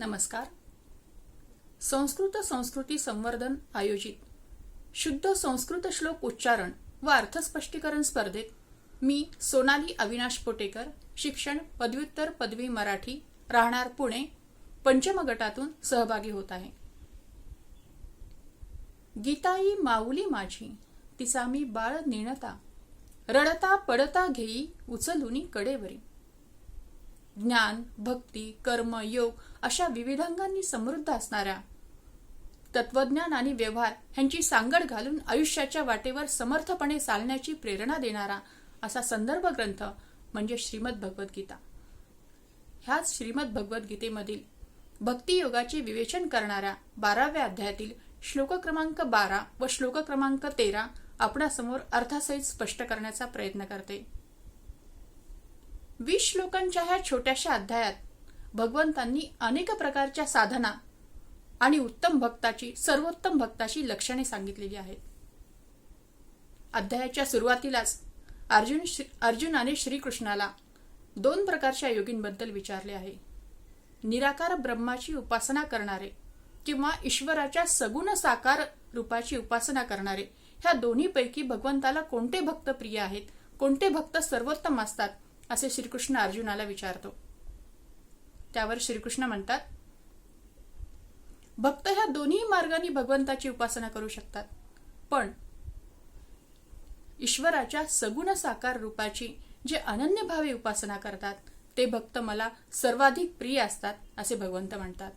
नमस्कार. संस्कृत संस्कृती संवर्धन आयोजित. शुद्ध संस्कृत श्लोक उच्चारण व अर्थस्पष्टीकरण स्पर्धेत मी सोनाली अविनाश पोटेकर शिक्षण पदव्युत्तर पदवी मराठी राहणार पुणे पंचम गटातून सहभागी होत आहे. गीताई माऊली माझी तिचा मी बाळ निणता रडता पडता घेई उचलुनी कडेवरी. ज्ञान भक्ती कर्म योग अशा विविधांगांनी समृद्ध असणाऱ्या तत्वज्ञान आणि व्यवहार ह्यांची सांगड घालून आयुष्याच्या वाटेवर समर्थपणे चालण्याची प्रेरणा देणारा असा संदर्भ ग्रंथ म्हणजे श्रीमद भगवद्गीता ह्याच श्रीमद भगवद्गीतेमधील भक्तियोगाचे विवेचन करणाऱ्या बाराव्या अध्यायातील श्लोक क्रमांक बारा व श्लोक क्रमांक तेरा आपणासमोर अर्थासहित स्पष्ट करण्याचा प्रयत्न करते. वीस श्लोकांच्या ह्या छोट्याशा अध्यायात भगवंतांनी अनेक प्रकारच्या साधना आणि उत्तम भक्ताची सर्वोत्तम भक्ताची लक्षणे सांगितलेली आहेत. अध्यायाच्या सुरुवातीलाच अर्जुन श्री- अर्जुनाने श्रीकृष्णाला दोन प्रकारच्या योगींबद्दल विचारले आहे. निराकार ब्रह्माची उपासना करणारे किंवा ईश्वराच्या सगुण साकार रूपाची उपासना करणारे ह्या दोन्हीपैकी भगवंताला कोणते भक्त प्रिय आहेत? कोणते भक्त सर्वोत्तम असतात? असे श्रीकृष्ण अर्जुनाला विचारतो. त्यावर श्रीकृष्ण म्हणतात भक्त ह्या दोन्ही मार्गाने भगवंताची उपासना करू शकतात. पण ईश्वराच्या सगुण साकार रूपाची जे अनन्य भावे उपासना करतात ते भक्त मला सर्वाधिक प्रिय असतात असे भगवंत म्हणतात.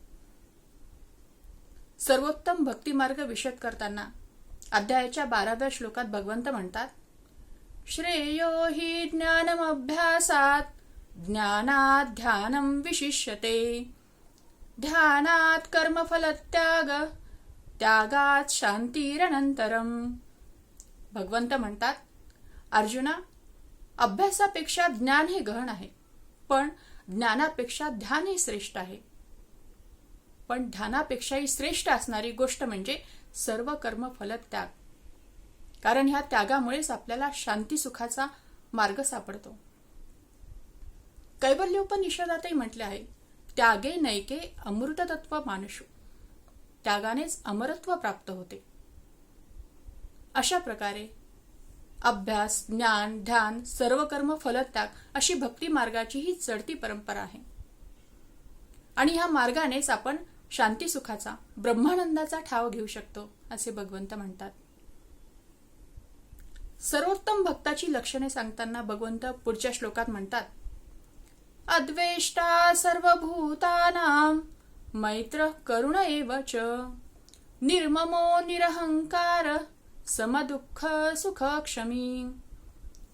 सर्वोत्तम भक्तिमार्ग विशद करताना अध्यायाच्या बाराव्या श्लोकात भगवंत म्हणतात श्रेयो हि ज्ञानमभ्यासात ज्ञानात ध्यानं विशिष्यते। ध्यानात कर्मफलत्याग त्यागात शांतीरनंतरम भगवंत म्हणतात अर्जुना अभ्यासापेक्षा ज्ञान हे गहन आहे पण ज्ञानापेक्षा ध्यान हे श्रेष्ठ आहे. पण ध्यानापेक्षाही श्रेष्ठ असणारी गोष्ट म्हणजे सर्व कर्म फलत्याग कारण ह्या त्यागामुळेच आपल्याला शांती सुखाचा मार्ग सापडतो. कैवल्योपनिषदातही म्हटले आहे त्यागे नैके अमृततत्व मानसू त्यागानेच अमरत्व प्राप्त होते. अशा प्रकारे अभ्यास ज्ञान ध्यान सर्व कर्म फलत्याग अशी भक्ती मार्गाची ही चढती परंपरा आहे. आणि ह्या मार्गानेच आपण शांती सुखाचा ब्रह्मानंदाचा ठाव घेऊ शकतो असे भगवंत म्हणतात. सर्वोत्तम भक्ताची लक्षणे सांगताना भगवंत पुढच्या श्लोकात म्हणतात अद्वेष्टा सर्वभूतानां मैत्र करुण एव च निर्ममो निरहंकार समदुःख सुख क्षमी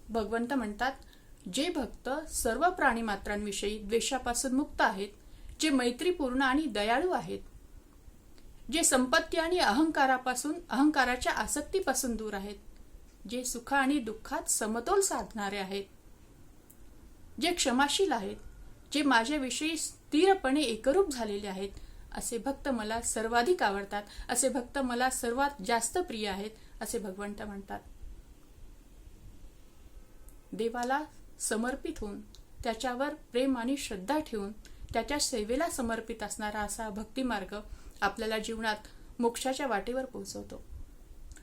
भगवंत म्हणतात जे भक्त सर्व प्राणीमात्रांविषयी द्वेषापासून मुक्त आहेत जे मैत्रीपूर्ण आणि दयाळू आहेत जे संपत्ती आणि अहंकारापासून अहंकाराच्या आसक्तीपासून दूर आहेत जे सुख आणि दुःखात समतोल साधणारे आहेत. जे क्षमाशील आहेत. जे माझ्याविषयी स्थिरपणे एकरूप झालेले आहेत. असे भक्त मला सर्वाधिक आवडतात. असे भक्त मला सर्वात जास्त प्रिय आहेत असे भगवंत म्हणतात. देवाला समर्पित होऊन त्याच्यावर प्रेम आणि श्रद्धा ठेवून त्याच्या सेवेला समर्पित असणारा असा भक्तिमार्ग आपल्याला जीवनात मोक्षाच्या वाटेवर पोहोचवतो.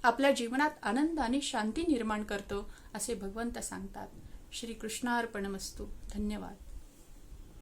आपल्या जीवनात आनंद आणि शांती निर्माण करतो असे भगवंत सांगतात. श्रीकृष्णार्पणमस्तू. धन्यवाद.